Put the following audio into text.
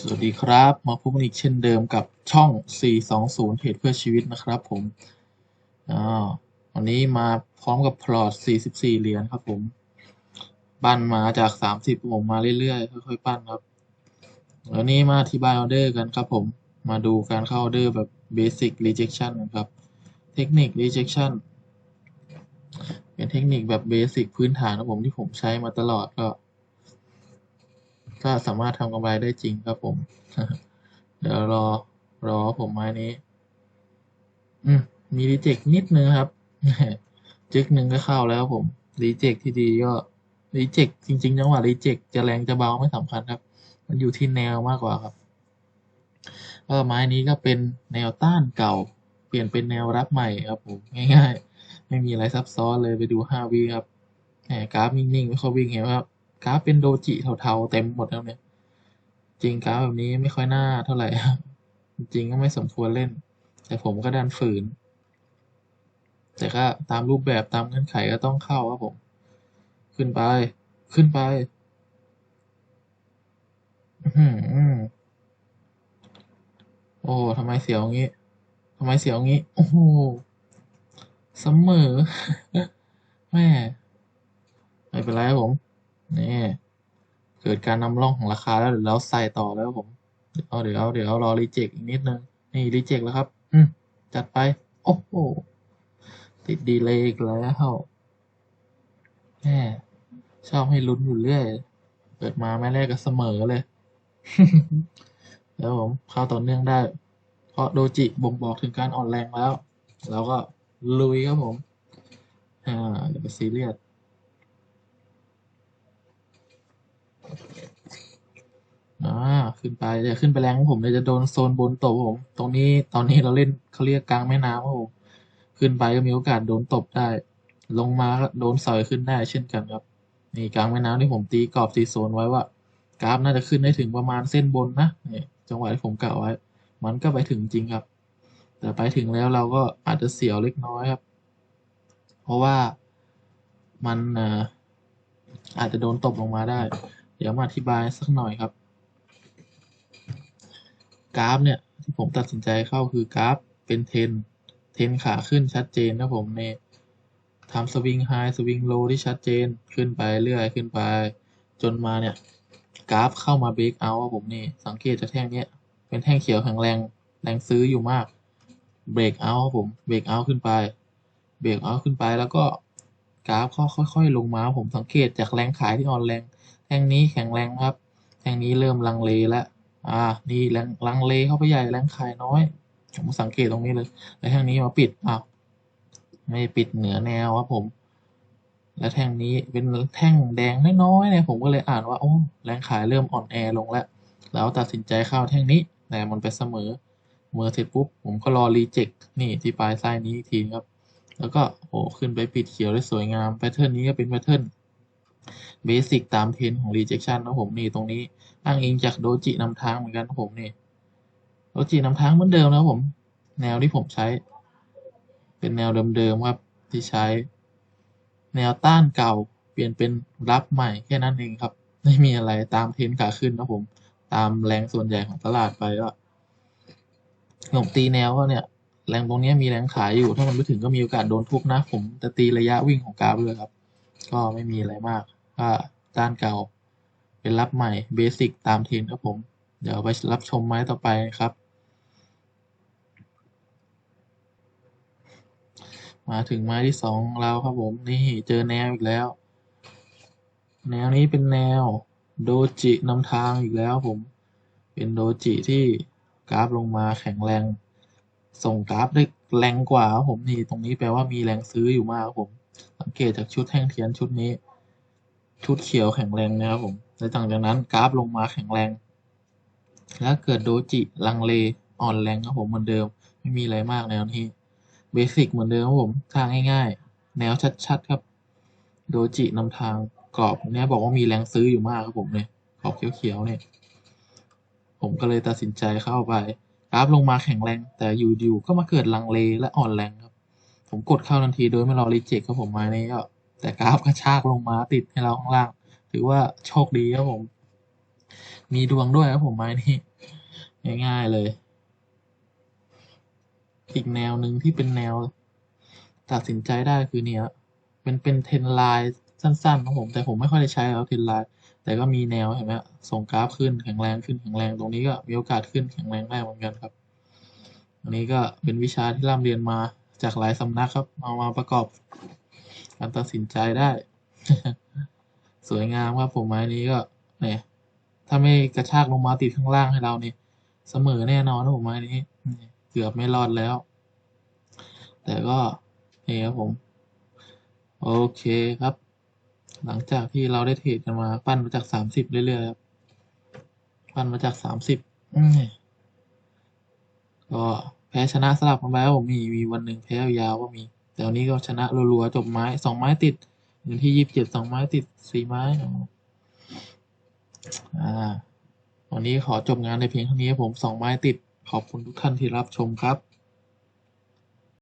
สวัสดีครับ มาพบกันอีกเช่นเดิมกับช่อง 420 เพจเพื่อชีวิตนะครับผมอ่าวันนี้มาพร้อมกับพลอต 44 เหรียญครับผม ปั้นมาจาก 30ผมมาเรื่อยๆ ค่อยๆ ปั้นครับแล้วนี้มาอธิบายออเดอร์กันครับผม มาดูการเข้าออเดอร์แบบ Basic Rejection นะครับ เทคนิค Rejection เป็นเทคนิคแบบเบสิกพื้นฐานของผมที่ผมใช้มาตลอดก็ ก็สามารถทำกำไรได้จริงครับผม เดี๋ยวรอรอผมไม้นี้ อืมมีรีเจ็คนิดนึงครับจึกหนึ่งก็เข้าแล้วผมรีเจ็คที่ดีก็รีเจ็คจริงๆจังหวะรีเจ็คจะแรงจะเบาไม่สำคัญครับ มันอยู่ที่แนวมากกว่าครับก็ไม้นี้ก็เป็นแนวต้านเก่า เปลี่ยนเป็นแนวรับใหม่ครับผมง่ายๆ ไม่มีอะไรซับซ้อนเลยไปดูห้าวิครับแหมกราฟนิ่งๆ ไม่ค่อยวิ่งเห็นครับ กราฟเป็นโดจิเทาๆเต็มหมดแล้วเนี่ย จริงกราฟแบบนี้ไม่ค่อยน่าเท่าไหร่จริงก็ไม่สมควรเล่น แต่ผมก็ดันฝืน แต่ก็ตามรูปแบบตามเงื่อนไขก็ต้องเข้าครับผม ขึ้นไป ขึ้นไปโอ้ทำไมเสียวงี้ทำไมเสียวงี้ โอ้โหเสมอแม่ไม่เป็นไรครับผม นี่เกิดการนำร่องของราคาแล้วเดี๋ยวเราใส่ต่อแล้วผมเดี๋ยวเดี๋ยวเดี๋ยวรอรีเจ็คอีกนิดนึงนี่รีเจ็คแล้วครับอืมจัดไป โอ้โหติดดีเลย์อีกแล้วแหมชอบให้ลุ้นอยู่เรื่อยเปิดมาแม่แรกก็เสมอเลย แล้วผมเข้าต่อเนื่องได้ เพราะโดจิบ่งบอกถึงการอ่อนแรงแล้วเราก็ลุยครับผม อ่าเดี๋ยวไปซีเรียส อ่า ขึ้นไปเดี๋ยวขึ้นไปแรงของผมเดี๋ยวจะโดนโซนบนตบผม ตรงนี้ตอนนี้เราเล่นเขาเรียกกลางแม่น้ำครับผมขึ้นไปก็มีโอกาสโดนตบได้ ลงมาโดนสอยขึ้นได้เช่นกันครับ นี่กลางแม่น้ำที่ผมตีกรอบตีโซนไว้ว่า กราฟน่าจะขึ้นได้ถึงประมาณเส้นบนนะนี่จังหวะที่ผมกะไว้ มันก็ไปถึงจริงครับ แต่ไปถึงแล้วเราก็อาจจะเสียวเล็กน้อยครับ เพราะว่ามันอาจจะโดนตบลงมาได้ เดี๋ยวมาอธิบายสักหน่อยครับ กราฟเนี่ยที่ผมตัดสินใจเข้าคือกราฟเป็นเทนเทนขาขึ้นชัดเจนนะผมในทำสวิงไฮสวิงโลที่ชัดเจนขึ้นไปเรื่อยขึ้นไป จนมาเนี่ยกราฟเข้ามาเบรกเอาผมนี่สังเกตจากแท่งเนี้ยเป็นแท่งเขียวแข็งแรงแรงซื้ออยู่มากเบรกเอาผมเบรกเอาขึ้นไปเบรกเอาขึ้นไปแล้วก็กราฟก็ค่อยๆ ลงมาผมสังเกตจากแรงขายที่อ่อนแรงแท่งนี้แข็งแรงครับแท่งนี้เริ่มลังเลแล้ว อ่า นี่แรงลังเลเข้าไปใหญ่แรงขายน้อย ผมสังเกตตรงนี้เลย แล้วแท่งนี้มาปิดอ้าวไม่ปิดเหนือแนวครับผม และแท่งนี้เป็นแท่งแดงน้อยๆเนี่ยผมก็เลยอ่านว่าโอ้แรงขายเริ่มอ่อนแอลงแล้ว แล้วตัดสินใจเข้าแท่งนี้ แต่มันไปเสมอเมื่อเสร็จปุ๊บผมก็รอรีเจ็คนี่ที่ปลายไส้นี้ทีครับ แล้วก็โอ้ขึ้นไปปิดเขียวได้สวยงามแพทเทิร์นนี้ก็เป็นแพทเทิร์น เบสิกตามเทรนของ rejection นะผมนี่ตรงนี้อ้างอิงจากโดจินำทางเหมือนกันนะผมนี่โดจินำทางเหมือนเดิมนะผม แนวที่ผมใช้ เป็นแนวเดิมๆครับที่ใช้ แนวต้านเก่าเปลี่ยนเป็นรับใหม่แค่นั้นเองครับ ไม่มีอะไรตามเทรนขาขึ้นนะผม ตามแรงส่วนใหญ่ของตลาดไปก็ผมตีแนวก็เนี่ยแรงตรงนี้มีแรงขายอยู่ ถ้ามันไม่ถึงก็มีโอกาสโดนทุบนะ ผมจะตีระยะวิ่งของกราฟเลยครับ ก็ไม่มีอะไรมาก ก็ต้านเก่า เป็นรับใหม่เบสิกตามเทรนครับผม เดี๋ยวไปรับชมไม้ต่อไปครับ มาถึงไม้ที่สองเราครับผม นี่เจอแนวอีกแล้ว แนวนี้เป็นแนวโดจินำทางอีกแล้วผม เป็นโดจิที่กราฟลงมาแข็งแรง ส่งกราฟได้แรงกว่าครับผมนี่ตรงนี้แปลว่ามีแรงซื้ออยู่มากครับผม สังเกตจากชุดแท่งเทียนชุดนี้ ชุดเขียวแข็งแรงนะครับผมและหลังจากนั้นกราฟลงมาแข็งแรง แล้วเกิดโดจิลังเลอ่อนแรงครับผมเหมือนเดิม ไม่มีอะไรมากแนวนี้เบสิกเหมือนเดิมครับผมทางง่ายๆ แนวชัดๆครับ โดจินำทางกรอบเนี้ยบอกว่ามีแรงซื้ออยู่มากครับผมเนี่ยขอบเขียวๆเนี่ยผมก็เลยตัดสินใจเข้าไปกราฟลงมาแข็งแรง แต่อยู่ๆก็มาเกิดลังเลและอ่อนแรงครับ ผมกดเข้าทันทีโดยไม่รอรีเจ็คครับผมมานี้ก็ แต่กราฟกระชากลงมาติดให้เราข้างล่าง ถือว่าโชคดีครับผม มีดวงด้วยครับผมไม้นี้ง่ายๆเลย อีกแนวหนึ่งที่เป็นแนว ตัดสินใจได้คือเนี่ยเป็นเป็นเทรนไลน์สั้นๆครับผม แต่ผมไม่ค่อยได้ใช้แล้วเทรนไลน์แต่ก็มีแนวเห็นไหมส่งกราฟขึ้นแข็งแรงขึ้นแข็งแรงตรงนี้ก็มีโอกาสขึ้นแข็งแรงได้เหมือนกันครับ อันนี้ก็เป็นวิชาที่ร่ำเรียนมาจากหลายสำนักครับ เอามาประกอบ การตัดสินใจได้ สวยงามครับผมไม้นี้ก็เนี่ยถ้าไม่กระชากลงมาติดข้างล่างให้เราเนี่ยเสมอแน่นอนนะผมไม้นี่เกือบไม่รอดแล้ว แต่ก็นี่ครับผม โอเคครับ หลังจากที่เราได้เทรดกันมา ปั้นมาจากสามสิบเรื่อยๆครับปั้นมาจากสามสิบก็แพ้ชนะสลับกันไปครับผมมีมีวันหนึ่งแพ้ยาวก็มี แต่วันนี้ก็ชนะรัวๆจบไม้สองไม้ติดอยู่ที่ยี่สิบเจ็ดสองไม้ติดสี่ไม้อ่าวันนี้ขอจบงานในเพียงเท่านี้ผมสองไม้ติดขอบคุณทุกท่านที่รับชมครับ